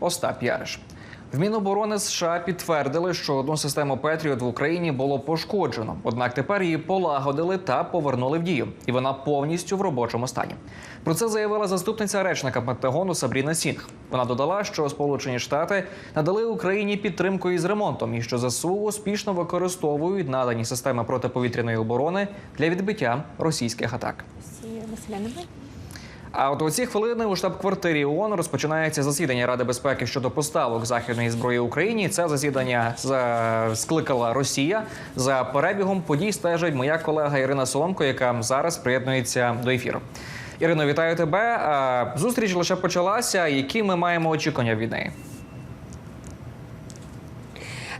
Остап Яриш. В Міноборони США підтвердили, що одну систему Петріот в Україні було пошкоджено. Однак тепер її полагодили та повернули в дію, і вона повністю в робочому стані. Про це заявила заступниця речника Пентагону Сабріна Сінг. Вона додала, що Сполучені Штати надали Україні підтримку із ремонтом, і що ЗСУ успішно використовують надані системи протиповітряної оборони для відбиття російських атак. А от у ці хвилини у штаб-квартирі ООН розпочинається засідання Ради безпеки щодо поставок західної зброї Україні. Це засідання за- скликала Росія. За перебігом подій стежить моя колега Ірина Соломко, яка зараз приєднується до ефіру. Ірино, вітаю тебе. Зустріч лише почалася. Які ми маємо очікування від неї?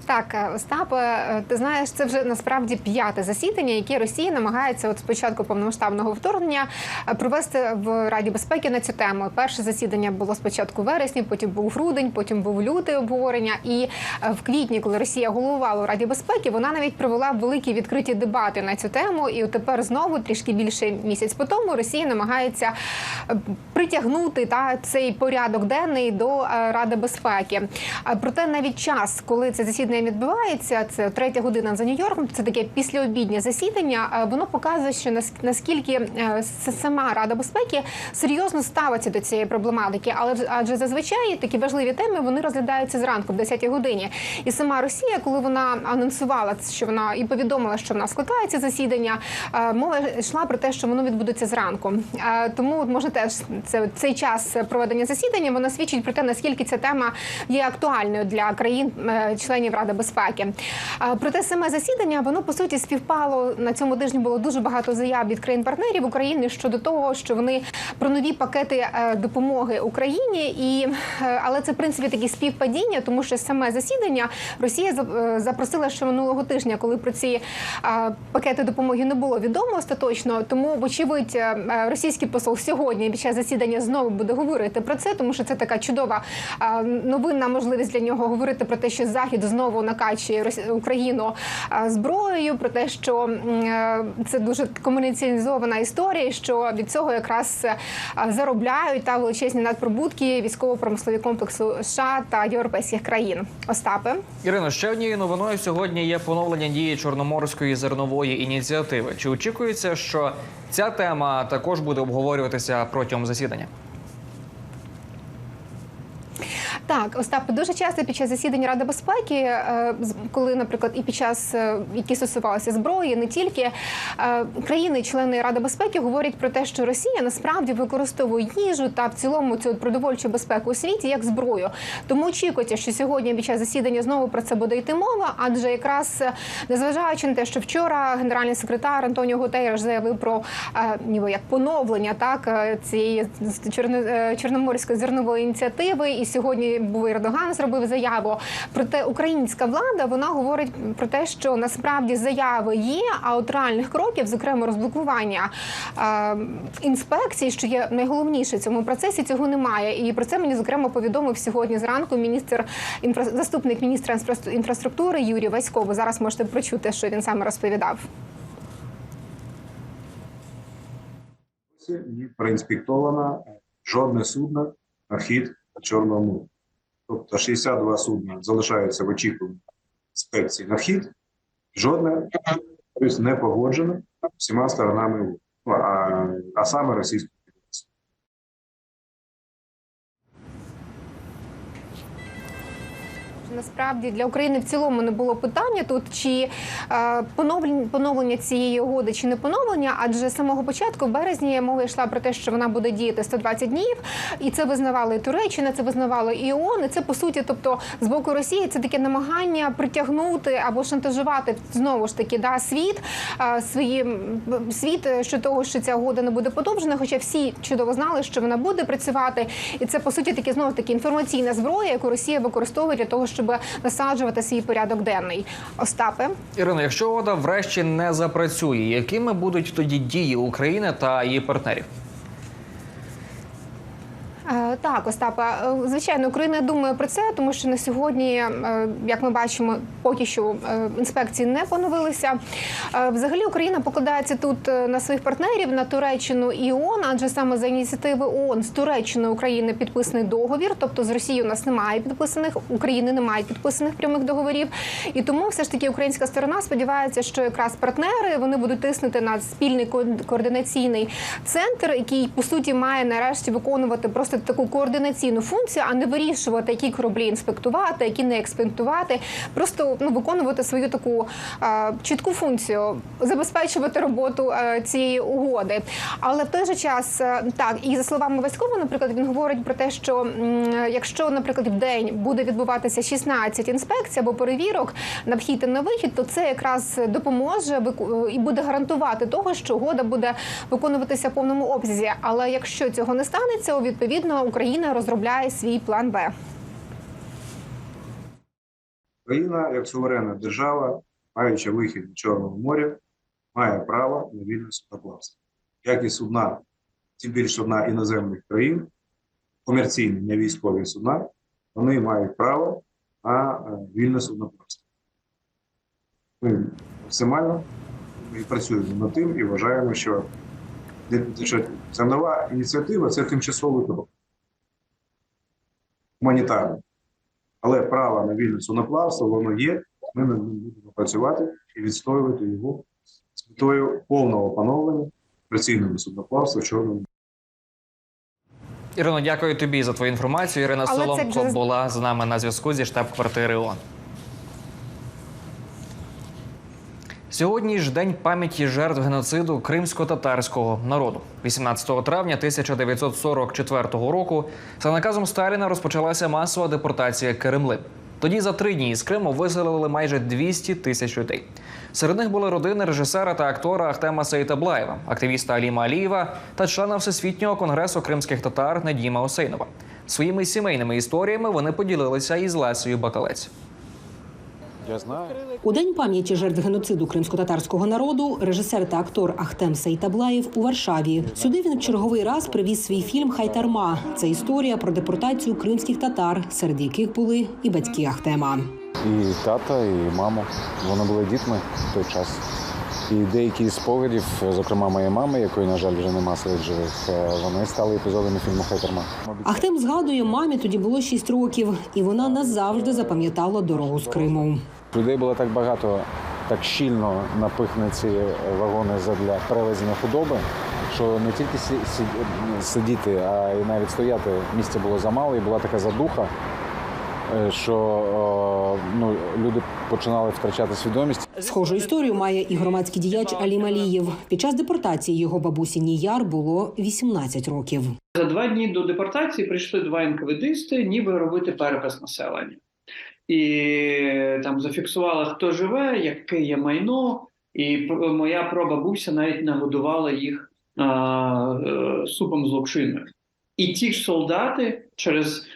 Так, е, Остап, е, ти знаєш, це вже насправді п'яте засідання, яке Росія намагається от спочатку повномасштабного вторгнення е, провести в Раді безпеки на цю тему. Перше засідання було спочатку вересні, потім був грудень, потім був лютий обговорення. І в квітні, коли Росія головувала у Раді безпеки, вона навіть провела великі відкриті дебати на цю тему. І тепер знову трішки більше місяць по тому Росія намагається притягнути та цей порядок денний до Ради безпеки. Проте навіть час, коли це засідання відбувається, це третя година за Нью-Йорком. Це таке післяобіднє засідання. е, Воно показує, що нас- наскільки е, сама Рада безпеки серйозно ставиться до цієї проблематики. Але адже зазвичай такі важливі теми вони розглядаються зранку, в 10-й годині. І сама Росія, коли вона анонсувала, що вона і повідомила, що в нас скликається засідання, е, мова йшла про те, що воно відбудеться зранку. Тому може теж це цей час проведення засідання воно свідчить про те, наскільки ця тема є актуальною для країн членів Ради безпеки. Е, Проте саме засідання воно по суті співпало на цьому тижні. Було дуже багато заяв від країн-партнерів України щодо того, що вони про нові пакети е, допомоги Україні, і е, але це в принципі такі співпадіння, тому що саме засідання Росія е, запросила ще минулого тижня, коли про ці пакети допомоги не було відомо остаточно. Тому, вочевидь, російський посол сьогодні під час засідання знову буде говорити про це, тому що це така чудова новинна можливість для нього говорити про те, що Захід знову накачує Рос- Україну е, зброєю, про те, що е, це дуже комерціалізована історія, що від цього якраз е, заробляють та величезні надприбутки військово-промислові комплексу США та європейських країн. Остапе. Ірино, ще однією новиною сьогодні є поновлення дії Чорноморської зернової ініціативи. Чи очікується, що ця тема також буде обговорюватися протягом засідання? Так, Остап, дуже часто під час засідань Ради безпеки, е, коли, наприклад, і під час е, які стосувалися зброї, не тільки е, країни-члени Ради безпеки говорять про те, що Росія насправді використовує їжу та в цілому цю продовольчу безпеку у світі як зброю. Тому очікується, що сьогодні під час засідання знову про це буде йти мова, адже якраз незважаючи на те, що вчора генеральний секретар Антоніо Гутереш заявив про ніби як поновлення так цієї чорно- чорноморської зернової ініціативи, і сьогодні був Ердоган зробив заяву. Проте українська влада вона говорить про те, що насправді заяви є, а от реальних кроків, зокрема розблокування е, інспекцій, що є найголовніше в цьому процесі, цього немає. І про це мені зокрема повідомив сьогодні зранку міністр інфра... заступник міністра інфраструктури Юрій Васько. Ви зараз можете прочути, що він саме розповідав. і проінспектовано жодне судно вхід Чорного моря. Тобто 62 судна залишаються в очікуванні інспекції на вхід, жодне тобто, не погоджено всіма сторонами. Ну, а, а саме російською. Насправді для України в цілому не було питання тут чи е, поновлення, поновлення цієї угоди чи не поновлення, адже з самого початку в березні мова йшла про те, що вона буде діяти 120 днів, і це визнавали і Туреччина, це визнавало і ООН. І це по суті, тобто з боку Росії, це таке намагання притягнути або шантажувати знову ж таки да світ е, свої світ е, що того, що ця угода не буде подовжена, хоча всі чудово знали, що вона буде працювати, і це по суті таки знову таки інформаційна зброя, яку Росія використовує для того, щоб насаджувати свій порядок денний. Остапе. Ірина, якщо вода врешті не запрацює, якими будуть тоді дії України та її партнерів? Так, Остапа, е, звичайно, Україна думає про це, тому що на сьогодні, е, як ми бачимо, поки що е, інспекції не поновилися. Взагалі Україна покладається тут на своїх партнерів на Туреччину і ООН, адже саме за ініціативи ООН з Туреччиною України підписаний договір. Тобто з Росією у нас немає підписаних, України немає підписаних прямих договорів. І тому все ж таки українська сторона сподівається, що якраз партнери вони будуть тиснути на спільний ко- координаційний центр, який по суті має нарешті виконувати просто таку координаційну функцію, а не вирішувати, які кораблі інспектувати, які не експектувати, просто ну виконувати свою таку е, чітку функцію, забезпечувати роботу е, цієї угоди. Але в той же час е, так і за словами Васькова, наприклад, він говорить про те, що м, якщо, наприклад, в день буде відбуватися 16 інспекцій або перевірок на вхід і на вихід, то це якраз допоможе і буде гарантувати того, що угода буде виконуватися в повному обсязі. Але якщо цього не станеться, відповідно Україна розробляє свій план Б. Україна, як суверенна держава, маючи вихід до Чорного моря, має право на вільне судноплавство. Як і судна, тим більше судна іноземних країн, комерційні, не військові судна, вони мають право на е, вільне судноплавство. Ми максимально і працюємо над тим і вважаємо, що ця нова ініціатива це тимчасовий крок. Гуманітарний. Але право на вільне судноплавство воно є. Ми над ним будемо працювати і відстоювати його з метою повного опановлення працівного судноплавства в Чорному. Ірино, дякую тобі за твою інформацію. Ірина Але це Соломко вже- була з нами на зв'язку зі штаб-квартири ООН. Сьогодні ж день пам'яті жертв геноциду кримсько-татарського народу. 18 травня 1944 року за наказом Сталіна розпочалася масова депортація Керемли. Тоді за три дні з Криму виселили майже 200 тисяч людей. Серед них були родини режисера та актора Ахтема Сейтаблаєва, активіста Аліма Алієва та члена Всесвітнього конгресу кримських татар Надіма Осейнова. Своїми сімейними історіями вони поділилися із Лесею Бакалець. Я знаю. У день пам'яті жертв геноциду кримсько-татарського народу режисер та актор Ахтем Сейтаблаєв у Варшаві. Сюди він в черговий раз привіз свій фільм Хайтарма. Це історія про депортацію кримських татар, серед яких були і батьки Ахтема. І тата, і мама. Вони були дітьми в той час. І деякі з спогадів, зокрема моєї мами, якої, на жаль, вже нема серед живих, е, вони стали епізодами фільму Хайтерма. Ахтем згадує, мамі тоді було 6 років, і вона назавжди запам'ятала дорогу з Криму. Людей було так багато, так щільно напихані ці вагони для перевезення худоби, що не тільки сидіти, а й навіть стояти місця було замало, і була така задуха, е, що ну, люди починали втрачати свідомість. Схожу історію має і громадський діяч Алім Алієв. Під час депортації його бабусі Ніяр було 18 років. За два дні до депортації прийшли два НКВДисти, ніби робити перепис населення. І там зафіксували, хто живе, яке є майно. І моя прабабуся навіть нагодувала їх а, е, супом з локшиною. І ті ж солдати через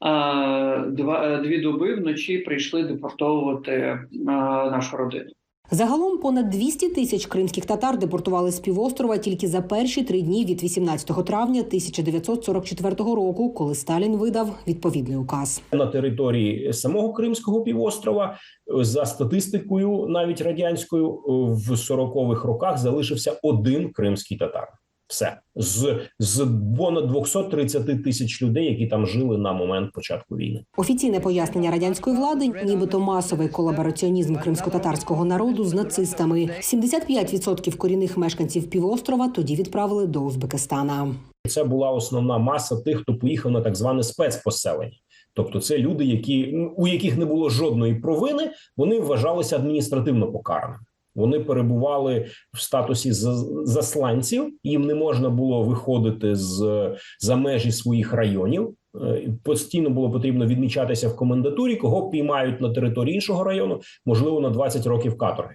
а, два, е, дві доби вночі прийшли депортовувати а, нашу родину. Загалом понад 200 тисяч кримських татар депортували з півострова тільки за перші три дні від 18 травня 1944 року, коли Сталін видав відповідний указ. на території самого Кримського півострова. е, За статистикою, навіть радянською, е, в 40-х роках залишився один кримський татар. Все з, з понад 230 тисяч людей, які там жили на момент початку війни. Офіційне пояснення радянської влади, нібито масовий колабораціонізм кримсько-татарського народу з нацистами. 75% корінних мешканців півострова тоді відправили до Узбекистана. Це була основна маса тих, хто поїхав на так зване спецпоселення. Тобто, це люди, які у яких не було жодної провини, вони вважалися адміністративно покараними. Вони перебували в статусі за- засланців, їм не можна було виходити з за межі своїх районів. Е, Постійно було потрібно відмічатися в комендатурі, кого піймають на території іншого району, можливо, на 20 років каторги.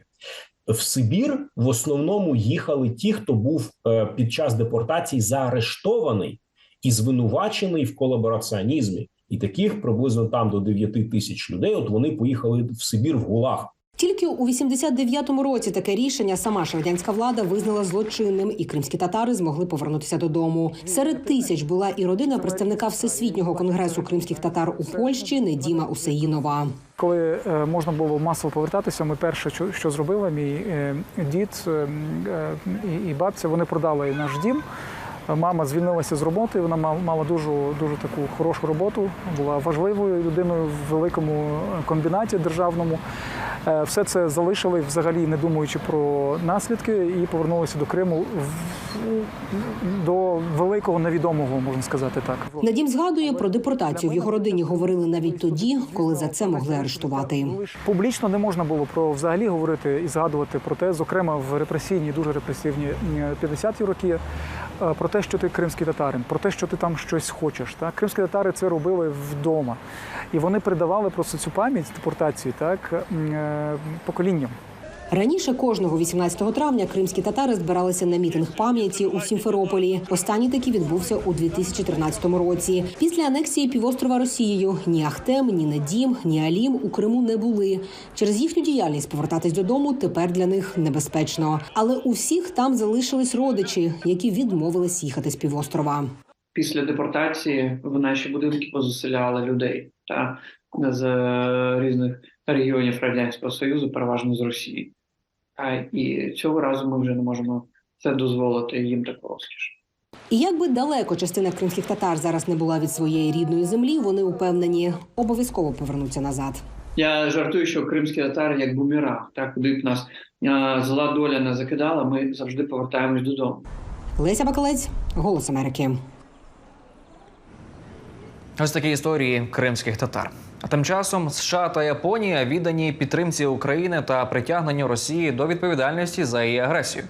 В Сибір в основному їхали ті, хто був е, під час депортації заарештований і звинувачений в колабораціонізмі. І таких приблизно там до 9 тисяч людей. От вони поїхали в Сибір в Гулаг. Тільки у 89-му році таке рішення сама ж влада визнала злочинним, і кримські татари змогли повернутися додому. Серед тисяч була і родина представника всесвітнього конгресу кримських татар у Польщі Недіма Усеїнова. Коли е, можна було масово повертатися, ми перше, що, зробили, мій е, дід е, е, і бабця, вони продали наш дім. Мама звільнилася з роботи. Вона мала, дуже дуже таку хорошу роботу, була важливою людиною в великому комбінаті державному. Е, Все це залишили взагалі не думаючи про наслідки, і повернулися до Криму до великого невідомого, можна сказати так. Надім згадує про депортацію. В його родині говорили навіть тоді, коли за це могли арештувати. Публічно не можна було про взагалі говорити і згадувати про те, зокрема в репресійні, дуже репресивні е, 50-ті роки, е, про те, що ти кримський татарин, про те, що ти там щось хочеш. Так? Кримські татари це робили вдома. І вони передавали просто цю пам'ять депортації так, е, поколінням. Раніше кожного 18 травня кримські татари збиралися на мітинг пам'яті у Сімферополі. Останній такий відбувся у 2013 році. Після анексії півострова Росією ні Ахтем, ні Надім, ні Алім у Криму не були. Через їхню діяльність повертатись додому тепер для них небезпечно. Але у всіх там залишились родичі, які відмовились їхати з півострова. Після депортації в наші будинки позаселяли людей та з е, різних регіонів Радянського Союзу, переважно з Росії. А, і цього разу ми вже не можемо це дозволити їм таку розкіш. І як би далеко частина кримських татар зараз не була від своєї рідної землі, вони упевнені обов'язково повернуться назад. Я жартую, що кримські татари як бумеранг, так куди б нас а, зла доля не закидала, ми завжди повертаємось додому. Леся Бакалець, Голос Америки. Ось такі історії кримських татар. А тим часом США та Японія віддані підтримці України та притягненню Росії до відповідальності за її агресію.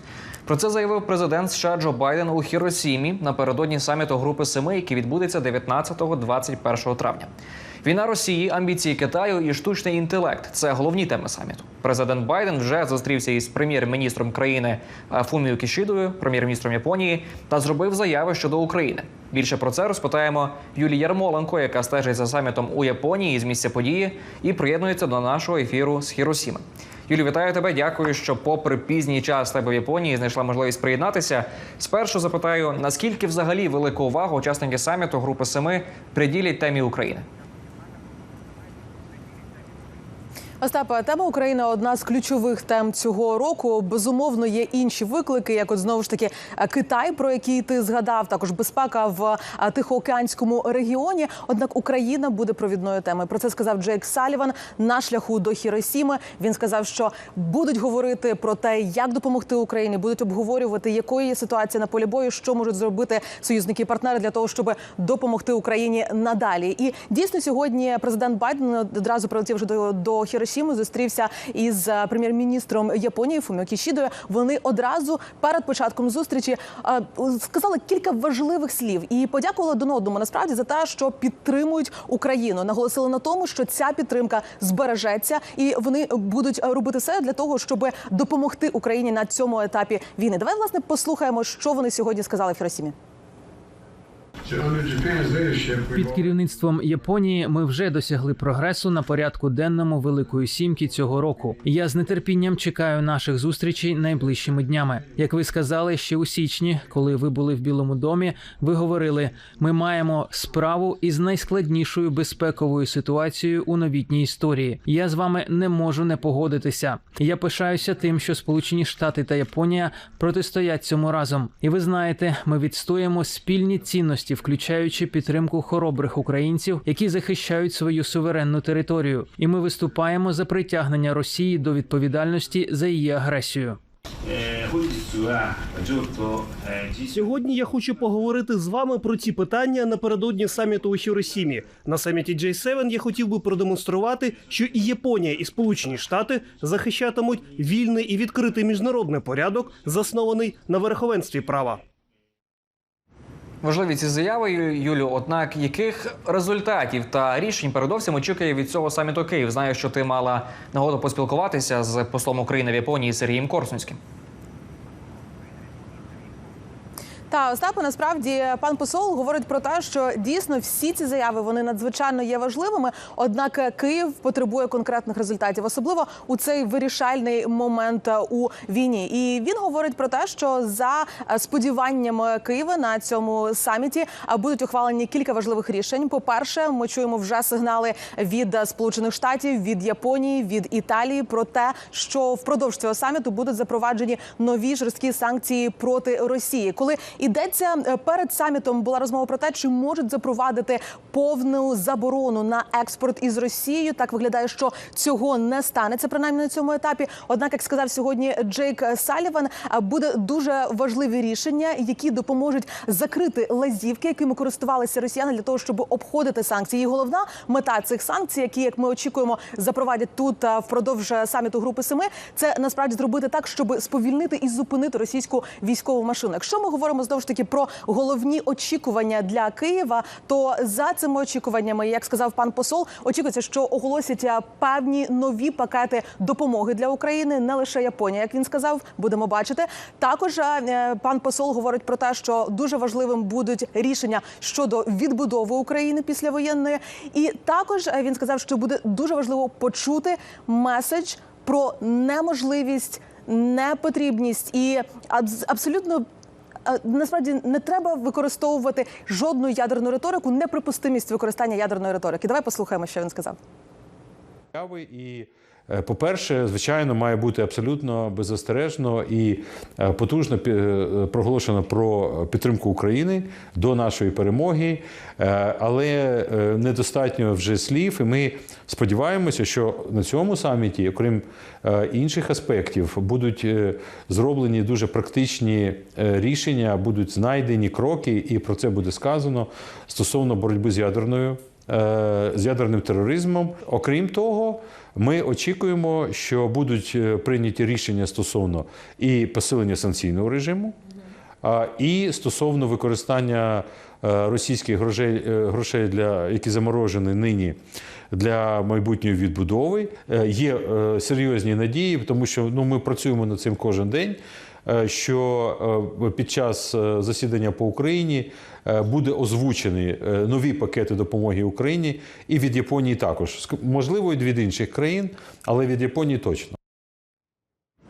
Про це заявив президент США Джо Байден у Хіросімі напередодні саміту Групи Семи, який відбудеться 19-21 травня. Війна Росії, амбіції Китаю і штучний інтелект це головні теми саміту. Президент Байден вже зустрівся із прем'єр-міністром країни а, Фуміо Кішідою, прем'єр-міністром Японії, та зробив заяви щодо України. Більше про це розпитаємо Юлії Ярмоленко, яка стежить за самітом у Японії з місця події і приєднується до нашого ефіру з Хіросіми. Юлі, вітаю тебе. Дякую, що, попри пізній час тебе в Японії, знайшла можливість приєднатися. Спершу запитаю, наскільки взагалі велику увагу учасники саміту Групи Семи приділять темі України? Остапа, тема України одна з ключових тем цього року. Безумовно, є інші виклики, як от знову ж таки е, Китай, про який ти згадав, також безпека в е, Тихоокеанському регіоні. Однак Україна буде провідною темою. Про це сказав Джейк Саліван на шляху до Хіросіми. Він сказав, що будуть говорити про те, як допомогти Україні, будуть обговорювати, якою є ситуація на полі бою, що можуть зробити союзники і партнери для того, щоб допомогти Україні надалі. І дійсно сьогодні президент Байден одразу прилетів вже до, до Хіросіми, зустрівся із е, прем'єр-міністром Японії Фуміо Кішідою. Вони одразу перед початком зустрічі е, сказали кілька важливих слів і подякували один одному насправді за те, що підтримують Україну. Наголосили на тому, що ця підтримка збережеться, і вони будуть робити все для того, щоб допомогти Україні на цьому етапі війни. Давай власне послухаємо, що вони сьогодні сказали в Хіросімі. Під керівництвом Японії ми вже досягли прогресу на порядку денному Великої сімки цього року. Я з нетерпінням чекаю наших зустрічей найближчими днями. Як ви сказали, ще у січні, коли ви були в Білому домі, ви говорили: ми маємо справу із найскладнішою безпековою ситуацією у новітній історії. Я з вами не можу не погодитися. Я пишаюся тим, що Сполучені Штати та Японія протистоять цьому разом. І ви знаєте, ми відстоїмо спільні цінності, включаючи підтримку хоробрих українців, які захищають свою суверенну територію. І ми виступаємо за притягнення Росії до відповідальності за її агресію. Сьогодні я хочу поговорити з вами про ці питання напередодні саміту у Хіросімі. На саміті J7 я хотів би продемонструвати, що і Японія, і Сполучені Штати захищатимуть вільний і відкритий міжнародний порядок, заснований на верховенстві права. Важливі ці заяви, Юлю. Однак яких результатів та рішень передовсім очікує від цього саміту Київ? Знаю, що ти мала нагоду поспілкуватися з послом України в Японії Сергієм Корсунським. Та Остапе, насправді пан посол говорить про те, що дійсно всі ці заяви вони надзвичайно є важливими. Однак Київ потребує конкретних результатів, особливо у цей вирішальний момент е, у війні. І він говорить про те, що за е, сподіваннями Києва на цьому саміті е, будуть ухвалені кілька важливих рішень. По перше, ми чуємо вже сигнали від е, Сполучених Штатів, від Японії, від Італії про те, що впродовж цього саміту будуть запроваджені нові жорсткі санкції проти Росії. Коли йдеться е, перед самітом, була розмова про те, чи можуть запровадити повну заборону на експорт із Росією. Так виглядає, що цього не станеться принаймні на цьому етапі. Однак, як сказав сьогодні Джейк Саліван, е, буде дуже важливі рішення, які допоможуть закрити лазівки, якими користувалися росіяни для того, щоб обходити санкції. І головна мета цих санкцій, які як ми очікуємо, запровадять тут е, впродовж саміту Групи Семи, це насправді зробити так, щоб сповільнити і зупинити російську військову машину. Якщо ми говоримо знову ж таки про головні очікування для Києва, то за цими очікуваннями, як сказав пан посол, очікується, що оголосять е, певні нові пакети допомоги для України, не лише Японія, як він сказав, будемо бачити. Також е, пан посол говорить про те, що дуже важливим будуть рішення щодо відбудови України післявоєнної, і також е, він сказав, що буде дуже важливо почути меседж про неможливість, непотрібність і абсолютно. Насправді не треба використовувати жодну ядерну риторику, неприпустимість використання ядерної риторики. Давай послухаємо, що він сказав. і. Е, По-перше, звичайно, має бути абсолютно беззастережно і е, потужно е, проголошено про підтримку України до нашої перемоги, але недостатньо вже слів. І ми сподіваємося, що на цьому саміті, окрім інших аспектів, будуть зроблені дуже практичні рішення, будуть знайдені кроки, і про це буде сказано стосовно боротьби з ядерною з ядерним тероризмом. Окрім того, ми очікуємо, що будуть е, прийняті рішення стосовно і посилення санкційного режиму, і стосовно використання е, російських грошей, е, грошей для які заморожені нині. Для майбутньої відбудови Е, є е, серйозні надії, тому що ну ми працюємо над цим кожен день. Е, Що е, під час е, засідання по Україні буде озвучені нові пакети допомоги Україні і від Японії також можливо, і від інших країн, але від Японії точно.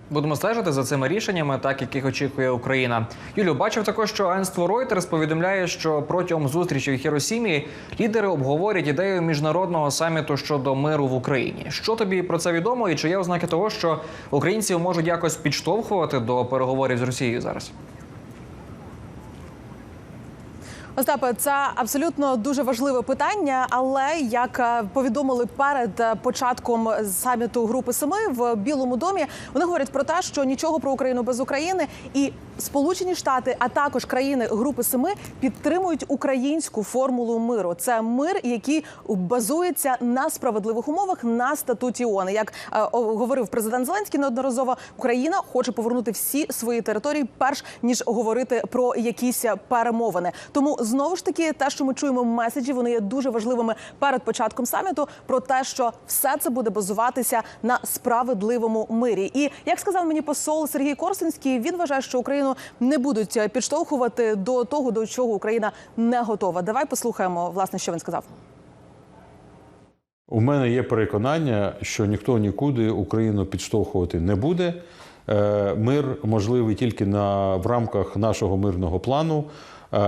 Будемо стежити за цими рішеннями, так яких очікує Україна. Юлю, бачив також, що агентство Reuters повідомляє, що протягом зустрічі в Хіросімі лідери обговорять ідею міжнародного саміту щодо миру в Україні. Що тобі про це відомо, і чи є ознаки того, що українців можуть якось підштовхувати до переговорів з Росією зараз? Остапе, це абсолютно дуже важливе питання. Але як е, повідомили перед е, початком саміту Групи Семи в Білому домі, вони говорять про те, що нічого про Україну без України і Сполучені Штати, а також країни Групи Семи підтримують українську формулу миру. Це мир, який базується на справедливих умовах на статуті ООН. Як е, говорив президент Зеленський неодноразово, Україна хоче повернути всі свої території, перш ніж говорити про якісь перемовини. Тому знову ж таки, те, що ми чуємо меседжі, вони є дуже важливими перед початком саміту про те, що все це буде базуватися на справедливому мирі. І як сказав мені посол Сергій Корсунський, він вважає, що Україну не будуть підштовхувати до того, до чого Україна не готова. Давай послухаємо, власне, що він сказав. У мене є переконання, що ніхто нікуди Україну підштовхувати не буде. Е, Мир можливий тільки на, в рамках нашого мирного плану.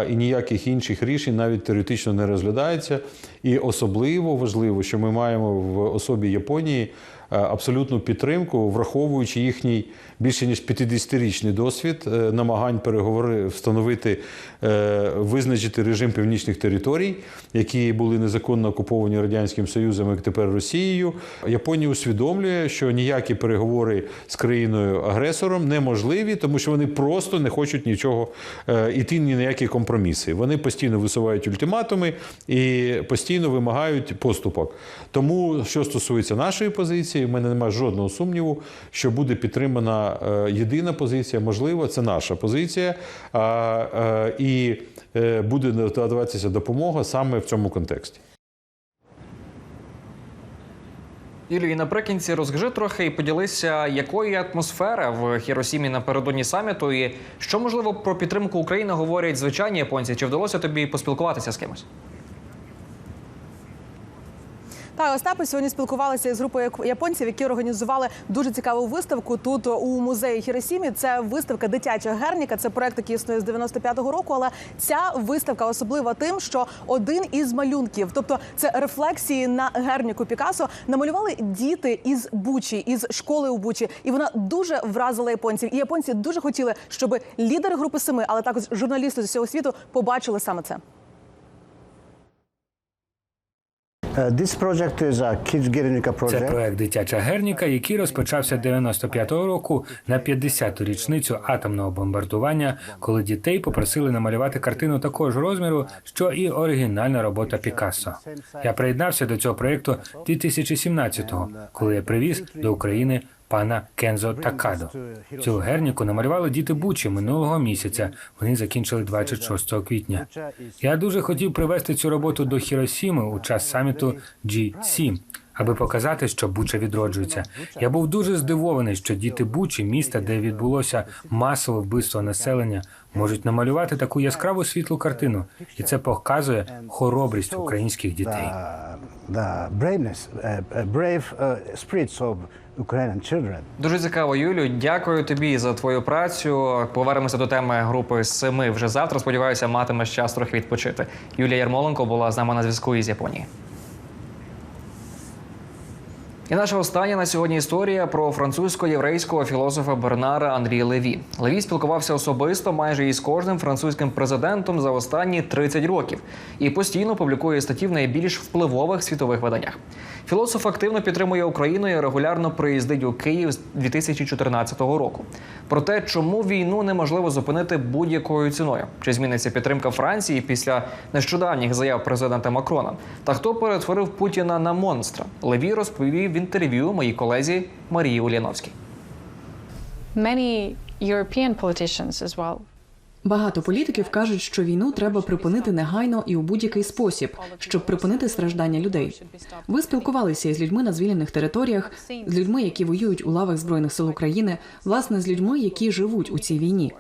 І ніяких інших рішень навіть теоретично не розглядається. І особливо важливо, що ми маємо в особі Японії е, абсолютну підтримку, враховуючи їхній більше ніж 50-річний досвід е, намагань переговори встановити, е, визначити режим північних територій, які були незаконно окуповані радянським Союзом, як тепер Росією. Японія усвідомлює, що ніякі переговори з країною агресором неможливі, тому що вони просто не хочуть нічого іти ні на які компроміси. Вони постійно висувають ультиматуми і постійно вимагають поступок. Тому, що стосується нашої позиції, в мене немає жодного сумніву, що буде підтримана е, єдина позиція. Можливо, це наша позиція, і е, буде надаватися допомога саме в цьому контексті. Юлію, наприкінці розкажи трохи і поділися, якою є атмосфера в Хіросімі напередодні саміту, і що можливо про підтримку України говорять звичайні японці. Чи вдалося тобі поспілкуватися з кимось? Та Остапи сьогодні спілкувалися із групою японців, які організували дуже цікаву виставку тут у музеї Хіросімі. Це виставка дитяча герніка. Це проект, який існує з 95-го року. Але ця виставка особлива тим, що один із малюнків, тобто це рефлексії на герніку Пікасо, намалювали діти із Бучі, із школи у Бучі, і вона дуже вразила японців. І японці дуже хотіли, щоб лідери групи семи, але також журналісти з усього світу побачили саме це. Це проект Дитяча Герніка, який розпочався 95-го року на 50-ту річницю атомного бомбардування, коли дітей попросили намалювати картину такого ж розміру, що і оригінальна робота Пікассо. Я приєднався до цього проєкту 2017-го, коли я привіз до України пана Кензо Такадо. Цю герніку намалювали діти Бучі минулого місяця. Вони закінчили 26 квітня. Я дуже хотів привести цю роботу до Хіросіми у час саміту G7, аби показати, що Буча відроджується. Я був дуже здивований, що діти Бучі, міста, де відбулося масове вбивство населення, можуть намалювати таку яскраву світлу картину, і це показує хоробрість українських дітей. Uh, uh, brave uh, spirits of Ukrainian children. Дуже цікаво, Юлю. Дякую тобі за твою працю. Повернемося до теми групи семи вже завтра. Сподіваюся, матимеш час трохи відпочити. Юлія Ярмоленко була з нами на зв'язку із Японії. І наша остання на сьогодні історія про французько-єврейського філософа Бернара Андрі Леві. Леві спілкувався особисто майже із кожним французьким президентом за останні 30 років і постійно публікує статті в найбільш впливових світових виданнях. Філософ активно підтримує Україну і регулярно приїздить у Київ з 2014 року. Про те, чому війну неможливо зупинити будь-якою ціною, чи зміниться підтримка Франції після нещодавніх заяв президента Макрона, та хто перетворив Путіна на монстра, Леві розповів в інтерв'ю моїй колезі Марії Уліновській. Many European politicians as well Багато політиків кажуть, що війну треба припинити негайно і у будь-який спосіб, щоб припинити страждання людей. Ви спілкувалися із людьми на звільнених територіях, з людьми, які воюють у лавах збройних сил України, власне, з людьми, які живуть у цій війні.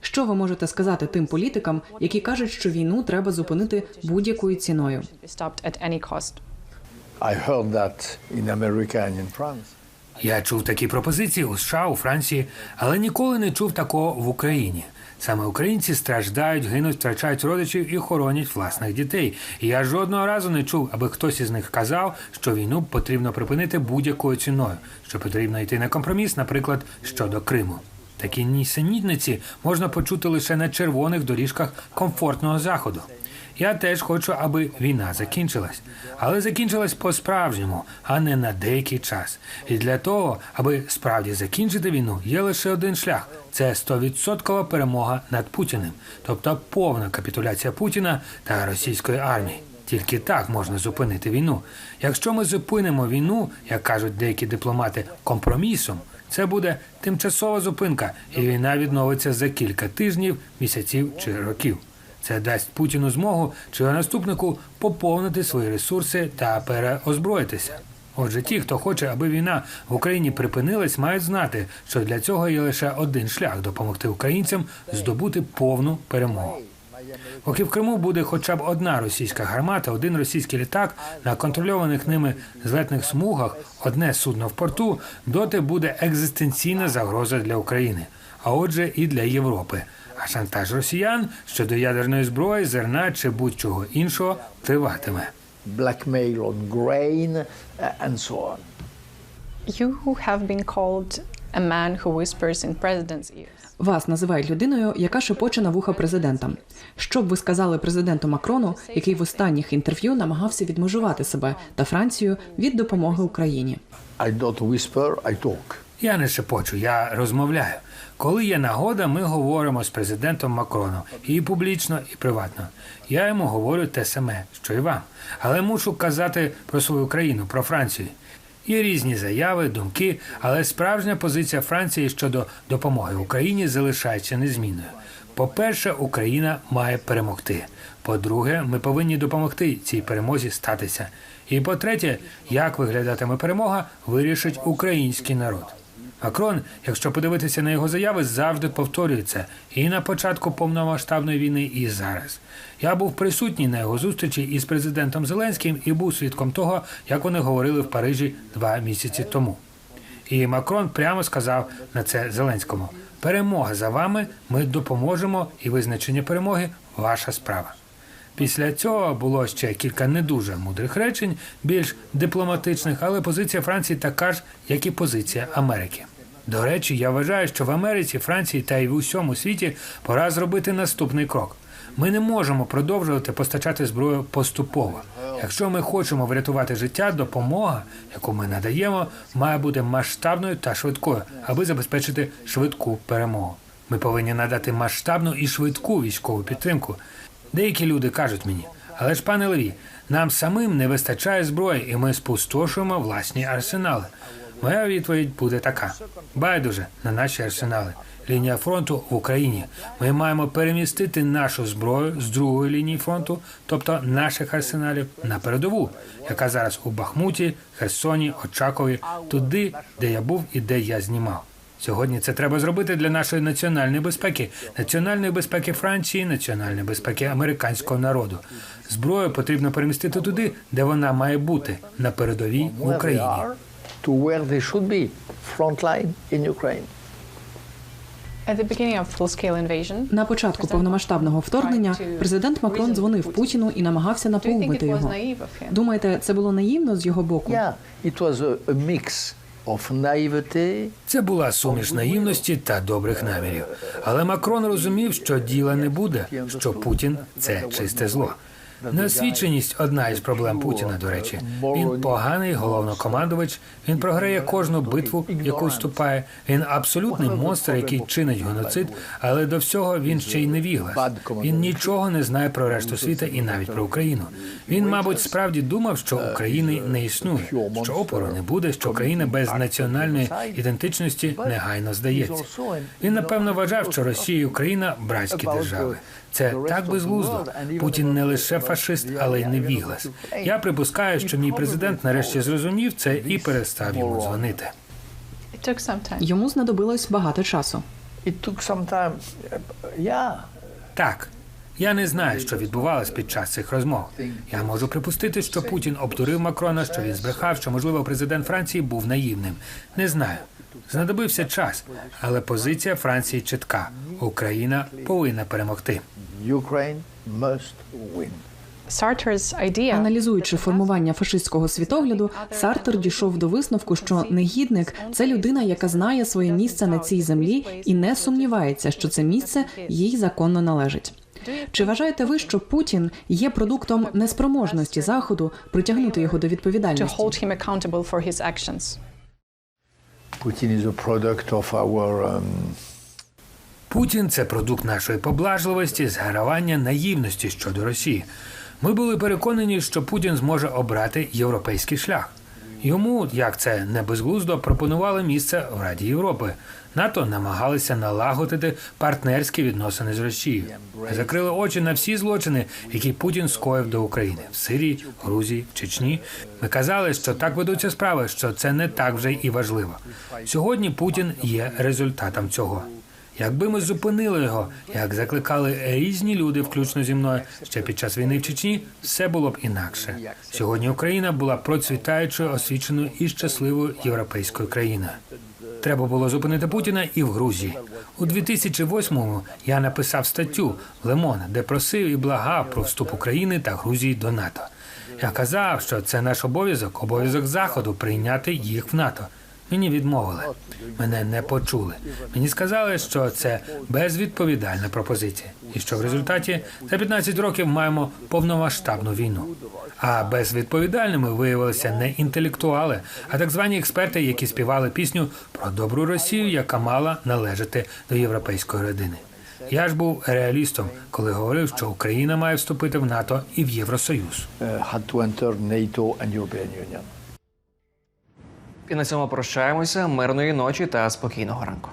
Що ви можете сказати тим політикам, які кажуть, що війну треба зупинити будь-якою ціною? Я чув такі пропозиції у США, у Франції, але ніколи не чув такого в Україні. Саме українці страждають, гинуть, втрачають родичів і хоронять власних дітей. Я жодного разу не чув, аби хтось із них казав, що війну потрібно припинити будь-якою ціною, що потрібно йти на компроміс, наприклад, щодо Криму. Такі нісенітниці можна почути лише на червоних доріжках комфортного заходу. Я теж хочу, аби війна закінчилась, але закінчилась по-справжньому, а не на деякий час. І для того, аби справді закінчити війну, є лише один шлях: це 100% перемога над Путіним, тобто повна капітуляція Путіна та російської армії. Тільки так можна зупинити війну. Якщо ми зупинимо війну, як кажуть деякі дипломати, компромісом, це буде тимчасова зупинка, і війна відновиться за кілька тижнів, місяців чи років. Це дасть Путіну змогу чи наступнику поповнити свої ресурси та переозброїтися. Отже, ті, хто хоче, аби війна в Україні припинилась, мають знати, що для цього є лише один шлях допомогти українцям здобути повну перемогу. Поки в Криму буде хоча б одна російська гармата, один російський літак на контрольованих ними злетних смугах, одне судно в порту, доти буде екзистенційна загроза для України, а отже, і для Європи. А шантаж росіян щодо ядерної зброї, зерна чи будь-чого іншого триватиме. Blackmail on grain uh, and so on. You have been called a man who whispers in president's ears. Вас називають людиною, яка шепоче на вуха президента. Що б ви сказали президенту Макрону, який в останніх інтерв'ю намагався відмежувати себе та Францію від допомоги Україні? I don't whisper, I talk. Я не шепочу, я розмовляю. Коли є нагода, ми говоримо з президентом Макроном і публічно, і приватно. Я йому говорю те саме, що і вам. Але мушу казати про свою країну, про Францію. Є різні заяви, думки, але справжня позиція Франції щодо допомоги Україні залишається незмінною. По-перше, Україна має перемогти. По-друге, ми повинні допомогти цій перемозі статися. І по-третє, як виглядатиме перемога, вирішить український народ. Макрон, якщо подивитися на його заяви, завжди повторюється і на початку повномасштабної війни, і зараз. Я був присутній на його зустрічі із президентом Зеленським і був свідком того, як вони говорили в Парижі два місяці тому. І Макрон прямо сказав на це Зеленському: перемога за вами, ми допоможемо, і визначення перемоги ваша справа. Після цього було ще кілька не дуже мудрих речень, більш дипломатичних, але позиція Франції така ж, як і позиція Америки. До речі, я вважаю, що в Америці, Франції та й в усьому світі пора зробити наступний крок. Ми не можемо продовжувати постачати зброю поступово. Якщо ми хочемо врятувати життя, допомога, яку ми надаємо, має бути масштабною та швидкою, аби забезпечити швидку перемогу. Ми повинні надати масштабну і швидку військову підтримку. Деякі люди кажуть мені, але ж пане Леві, нам самим не вистачає зброї, і ми спустошуємо власні арсенали. Моя відповідь буде така: байдуже на наші арсенали. Лінія фронту в Україні. Ми маємо перемістити нашу зброю з другої лінії фронту, тобто наших арсеналів, на передову, яка зараз у Бахмуті, Херсоні, Очакові, туди, де я був і де я знімав. Сьогодні це треба зробити для нашої національної безпеки, національної безпеки Франції, національної безпеки американського народу. Зброю потрібно перемістити туди, де вона має бути на передовій в Україні. To where they should be, frontline in Ukraine. At the beginning of full-scale invasion, На початку повномасштабного вторгнення президент Макрон дзвонив Путіну і намагався do you think наповнити його. naive of him? Думаєте, це було наївно з його боку? Yeah, it was a, a mix of naivety Це була суміш наївності та добрих намірів. Але Макрон розумів, що діла не буде, що Путін це чисте зло. Неосвіченість одна із проблем Путіна. До речі, він поганий головнокомандувач. Він програє кожну битву, яку вступає. Він абсолютний монстр, який чинить геноцид, але до всього він ще й невіглас. Він нічого не знає про решту світа і навіть про Україну. Він, мабуть, справді думав, що України не існує, що опору не буде, що країна без національної ідентичності негайно здається. Він напевно вважав, що Росія і Україна братські держави. Це так безглуздо. Путін не лише фашист, але й невіглас. Я припускаю, що мій президент нарешті зрозумів це і перестав йому дзвонити. Йому знадобилось багато часу. Так. Я не знаю, що відбувалось під час цих розмов. Я можу припустити, що Путін обдурив Макрона, що він збрехав, що можливо президент Франції був наївним. Не знаю. Знадобився час, але позиція Франції чітка: Україна повинна перемогти. Ukraine must win. Аналізуючи формування фашистського світогляду, Сартер дійшов до висновку, що негідник це людина, яка знає своє місце на цій землі і не сумнівається, що це місце їй законно належить. Чи вважаєте ви, що Путін є продуктом неспроможності заходу притягнути його до відповідальності? hold him accountable Путін це продукт нашої поблажливості, згравання, наївності щодо Росії. Ми були переконані, що Путін зможе обрати європейський шлях. Йому, як це не безглуздо, пропонували місце в Раді Європи. НАТО намагалися налагодити партнерські відносини з Росією. Закрили очі на всі злочини, які Путін скоїв до України в Сирії, Грузії, Чечні. Ми казали, що так ведуться справи, що це не так вже і важливо. Сьогодні Путін є результатом цього. Якби ми зупинили його, як закликали різні люди, включно зі мною, ще під час війни в Чечні, все було б інакше. Сьогодні Україна була процвітаючою, освіченою і щасливою європейською країною. Треба було зупинити Путіна і в Грузії. У 2008-му я написав статтю Лемон, де просив і благав про вступ України та Грузії до НАТО. Я казав, що це наш обов'язок, обов'язок заходу прийняти їх в НАТО. Мені відмовили. Мене не почули. Мені сказали, що це безвідповідальна пропозиція, і що в результаті за 15 років маємо повномасштабну війну. А безвідповідальними виявилися не інтелектуали, а так звані експерти, які співали пісню про добру Росію, яка мала належати до європейської родини. Я ж був реалістом, коли говорив, що Україна має вступити в НАТО і в Євросоюз. uh, І на цьому прощаємося. Мирної ночі та спокійного ранку.